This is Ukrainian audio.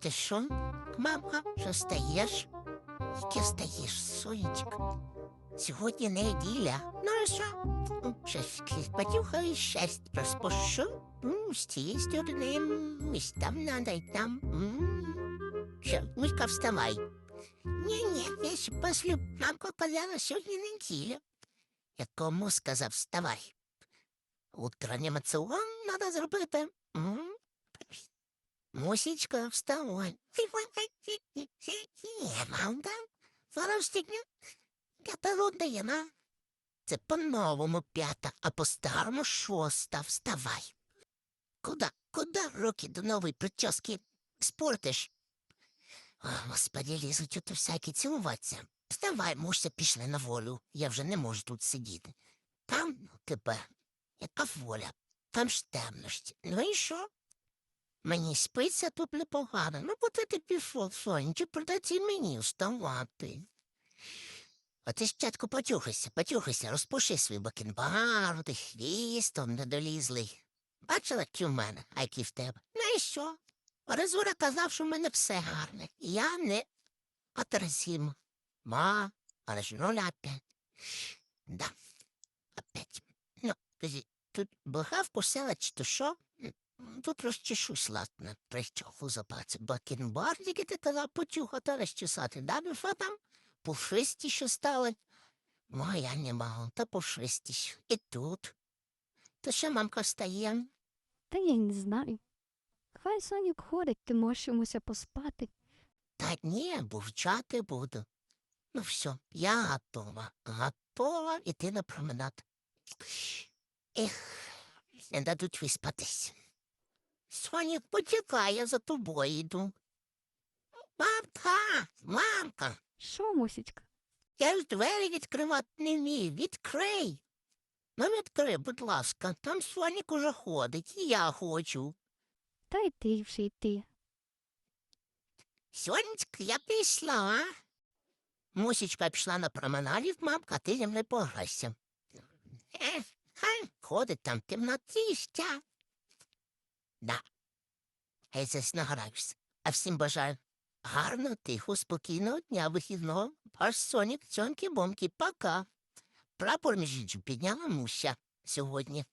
Ти що, мамка, що стаєш? Яке стаєш, сонечко? Сьогодні неділя. Ну і що? М, Щось потюхаю щастя розпущу. М, З цієї сторони, м, ось там надо, і там. Що, Мишка, вставай. Ні-ні, я ще послю. Мамка казала, сьогодні неділя. Я кому сказав, вставай. Утреннім маціон надо зробити. Мусічка, вставай. Мамка, зараз стігне. П'ята година. Це по-новому п'ята, а по-старому шоста. Вставай. Куда, куда руки до нової прически спортиш? О, господи, лізуть ото всякі цілуватися. Вставай, мушся, пішли на волю. Я вже не можу тут сидіти. Там ну, тебе, яка воля, там ж темності. Ну і що? Мені спиться тут непогано. Ну, от ти пішов, сонечко, придеться і мені вставати. А ти спочатку потюхайся, потюхайся, розпуши свій бакенбару, ти хвістом недолізлий. Бачила, які в мене, а які в тебе? Ну і що? Резура казав, що в мене все гарне. Я не отразим. Ма, але ж нуль опять. Да, опять. Ну, тоді, тут блохавку села чи то що? Тут розчешусь, ладно, прищоху запаці. Бакенбардики ти казав потюхати, розчесати. Да, ну що там? Пушисті що стали? Ну, я не можу, та пушисті. ж. І тут. То що мамка встає? Та я не знаю. Хай Сонік ходить, ти можеш йомуся поспати. Та ні, бурчати буду. Ну все, я готова. Готова йти на променад. Ех, не дадуть виспатись. Сонік, почекай, я за тобою йду. Мамка, мамка, Що, мусічка? я ж двері відкривати не вмію. Відкрий. Ну, відкрий, будь ласка, там Сонік уже ходить, і я хочу. Та й ти вже йти. Сонечка, я пішла. а? Мусічка пішла на променадів, мамка, а ти зі мною пограйся. Е, хай ходить там темнотіща. Да. Я зараз награюся. А всім бажаю Гарно, тихо, спокійного дня вихідного. Ваш Сонік, цьонки-бомки, пока. Прапор між іншим підняла Муся сьогодні.